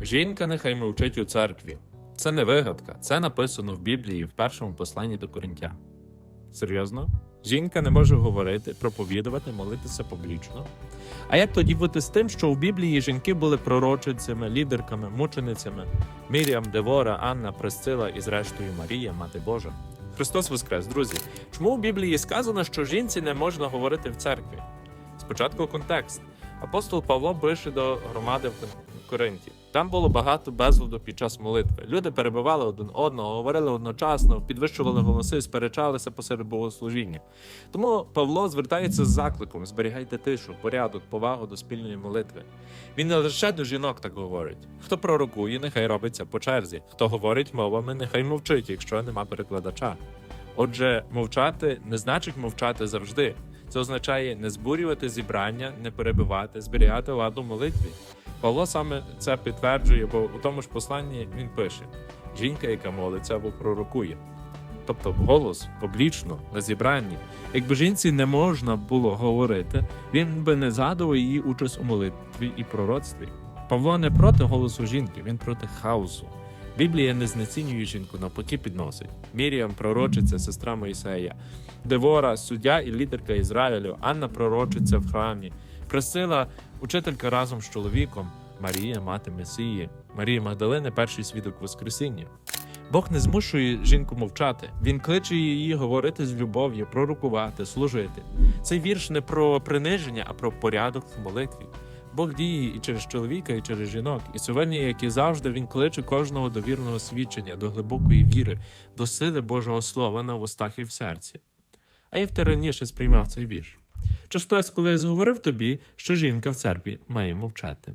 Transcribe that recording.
Жінка нехай мовчить у церкві. Це не вигадка, це написано в Біблії в першому посланні до Коринтян. Серйозно? Жінка не може говорити, проповідувати, молитися публічно. А як тоді бути з тим, що в Біблії жінки були пророчицями, лідерками, мученицями? Міріам, Девора, Анна, Пресцила і зрештою Марія, Мати Божа. Христос Воскрес, друзі. Чому в Біблії сказано, що жінці не можна говорити в церкві? Спочатку контекст. Апостол Павло пише до громади в Коринті. Там було багато безладу під час молитви. Люди перебивали один одного, говорили одночасно, підвищували голоси, сперечалися посеред богослужіння. Тому Павло звертається з закликом: зберігайте тишу, порядок, повагу до спільної молитви. Він не лише до жінок так говорить. Хто пророкує, нехай робиться по черзі. Хто говорить мовами, нехай мовчить, якщо нема перекладача. Отже, мовчати не значить мовчати завжди. Це означає не збурювати зібрання, не перебивати, зберігати ладу молитві. Павло саме це підтверджує, бо у тому ж посланні він пише: жінка, яка молиться або пророкує. Тобто голос публічно на зібранні. Якби жінці не можна було говорити, він би не згадував її участь у молитві і пророцтві. Павло не проти голосу жінки, він проти хаосу. Біблія не знецінює жінку, навпаки підносить. Міріам пророчиця, сестра Моїсея, Девора, суддя і лідерка Ізраїлю, Анна пророчиця в храмі, Присила, учителька разом з чоловіком, Марія, мати Месії, Марія Магдалини, перший свідок Воскресіння. Бог не змушує жінку мовчати. Він кличе її говорити з любов'ю, пророкувати, служити. Цей вірш не про приниження, а про порядок в молитві. Бог діє і через чоловіка, і через жінок. І сьогодні, як і завжди, він кличе кожного до вірного свідчення, до глибокої віри, до сили Божого Слова на вустах і в серці. А ти раніше сприймав цей вірш? Чи хтось колись говорив тобі, що жінка в церкві має мовчати?